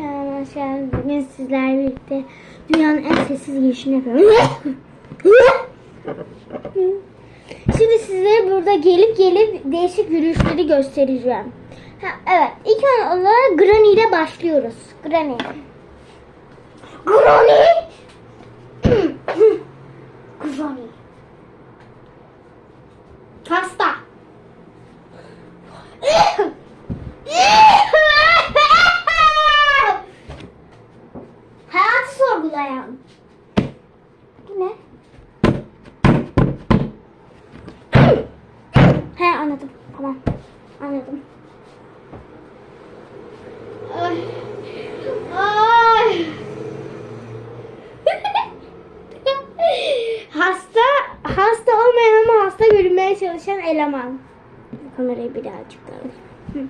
kanalıma hoş. Bugün sizlerle birlikte dünyanın en sessiz girişini yapıyorum. Şimdi size burada gelip gelip değişik yürüyüşleri göstereceğim. Ha, evet, ilk olarak Granny ile başlıyoruz. Granny! Granny. Hasta. Hayatı sorgulayan. Bu ne? He anladım. Tamam. Anladım. Ay. Ay. hasta hasta olmayan ama hasta görünmeye çalışan eleman. Kamerayı birazcık daha. Hı.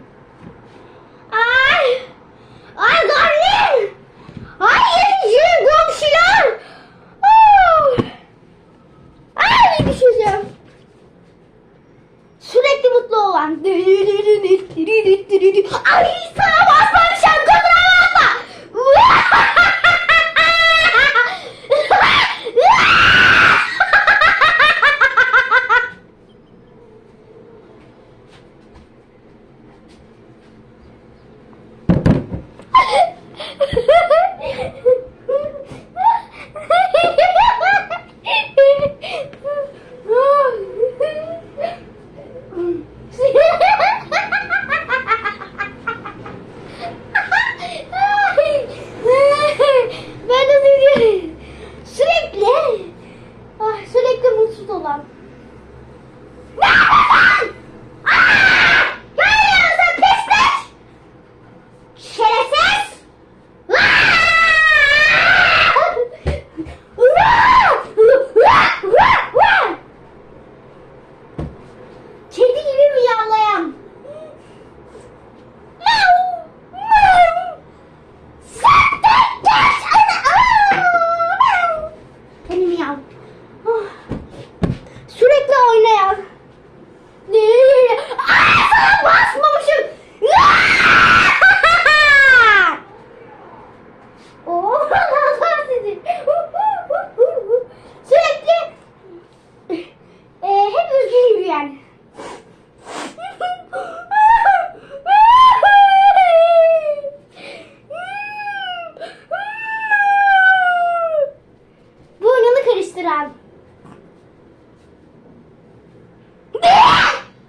Mutsuz olan.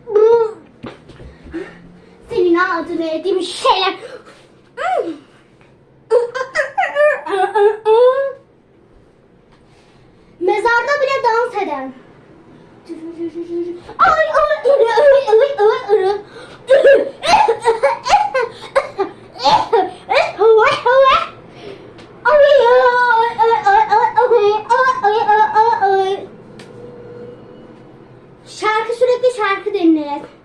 Bu senin adını yediğim şeyler. Mezarda bile dans eden. Ay ay ay ay ay ay です。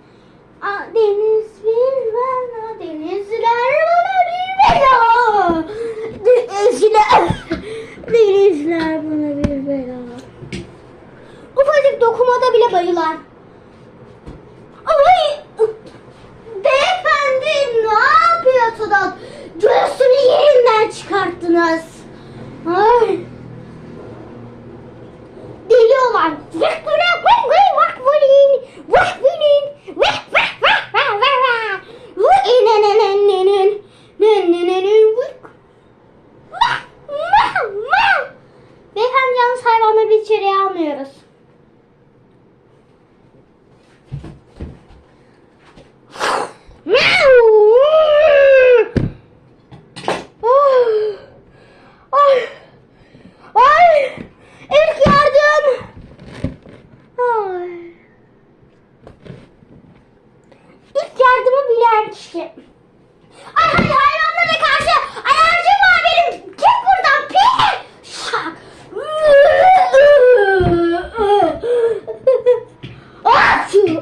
İçeriye almıyoruz.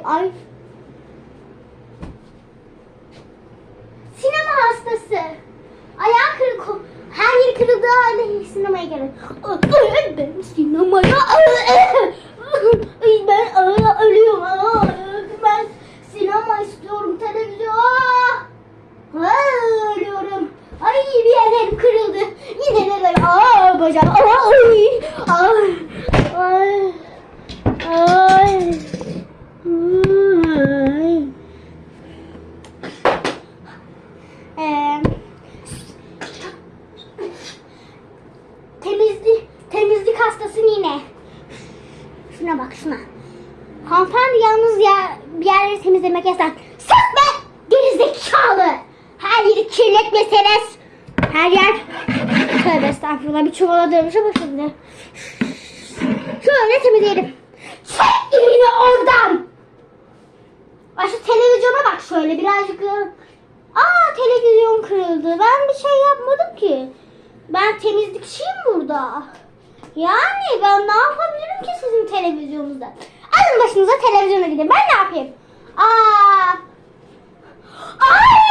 Ay. Sinema hastası. Ayağı kırık. Her yeri kırıldığı halde sinemaya gelir. Ben sinemaya... Ay, Ben ölüyorum. Ben sinema istiyorum. Televizyon. Ölüyorum. Ay bir kocaman. Ay. Ay. Ay. Ay. Ay. Ee, temizlik temizlik hastası yine. Şuna bak şuna. Hanımefendi yalnız ya bir yerleri temizlemek yasak. Sus be! Gerizekalı! Her yeri kirletmeseniz. Her yer... Tövbe estağfurullah bir çuvala dönmüşe başladı. Şöyle temizleyelim. Çek elini oradan! Ay şu televizyona bak şöyle birazcık. Aa televizyon kırıldı. Ben bir şey yapmadım ki. Ben temizlikçiyim burada. Yani ben ne yapabilirim ki sizin televizyonunuzda? Alın başınıza televizyona gidin. Ben ne yapayım? Aa! Ay!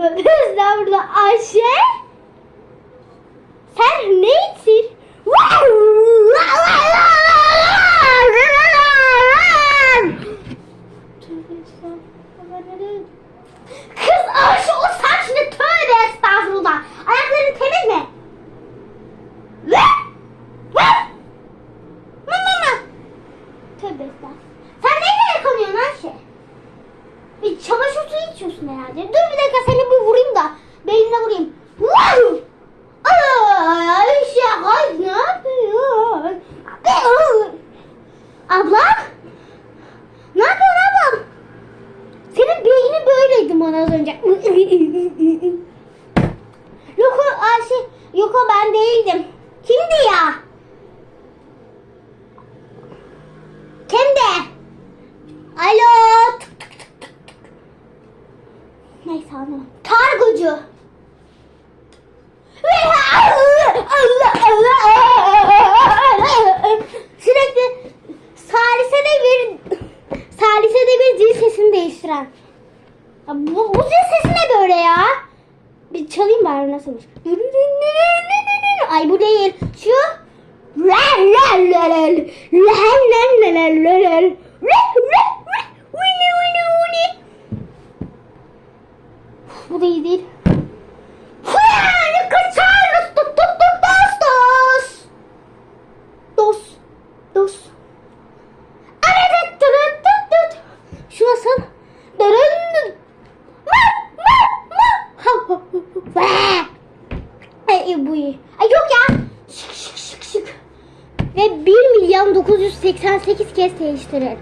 Tövbe estağfurullah Ayşe. Sen neysin? আমাদের bu, bu sesi ne böyle ya? Bir çalayım bari nasılmış. Ay bu değil. Şu bu iyi değil. 1 milyon 988 kez değiştirir.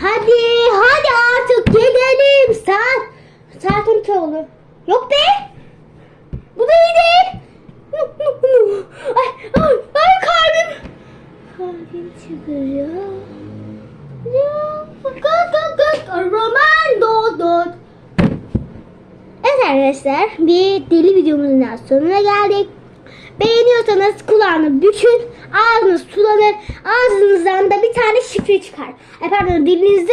Hadi hadi artık gidelim. Saat saat 12 oldu. Yok be. Bu da iyi değil. Ay, ay, ay kalbim. Kalbim çıkıyor. Ya, kalk kalk kalk. Roman do do. Evet arkadaşlar bir deli videomuzun sonuna geldik. Beğeniyorsanız kulağını bükün, ağzınız sulanır, ağzınızdan da bir tane şifre çıkar. Ay pardon dilinizde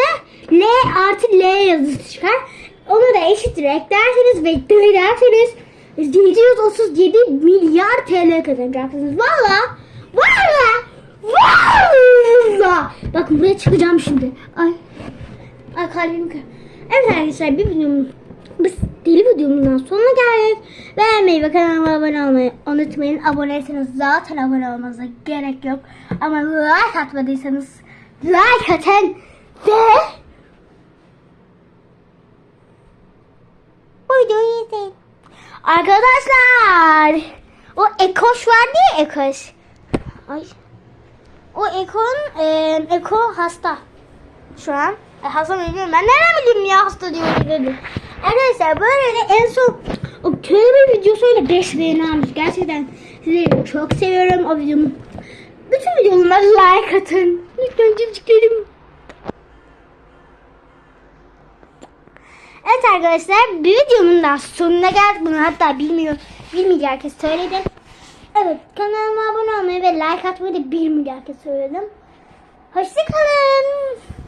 L artı L yazısı çıkar. Onu da eşittir eklerseniz ve derseniz 737 milyar TL kazanacaksınız. Valla, valla, valla. Bakın buraya çıkacağım şimdi. Ay, ay kalbim kır. Evet arkadaşlar bir videomuz biz deli videomuzdan sonuna geldik. Beğenmeyi ve kanalıma abone olmayı unutmayın. Aboneyseniz zaten abone olmanıza gerek yok. Ama like atmadıysanız like atın ve videoyu izleyin. Arkadaşlar o Ekoş vardı ya Ekoş. Ay. O Ekon, e, Eko hasta. Şu an. E, hasta mı bilmiyorum. Ben nereden bileyim ya hasta diyor dedi. Arkadaşlar böyle de en son o kelime videosuyla 5 beğeni almış. Gerçekten sizleri çok seviyorum o videomu. Bütün videolarıma like atın. Lütfen cimciklerim. Evet arkadaşlar bir videomun daha sonuna geldik. Bunu hatta bilmiyor, bilmeyecek herkes söyledi. Evet kanalıma abone olmayı ve like atmayı da bilmeyecek herkes söyledim. Hoşçakalın.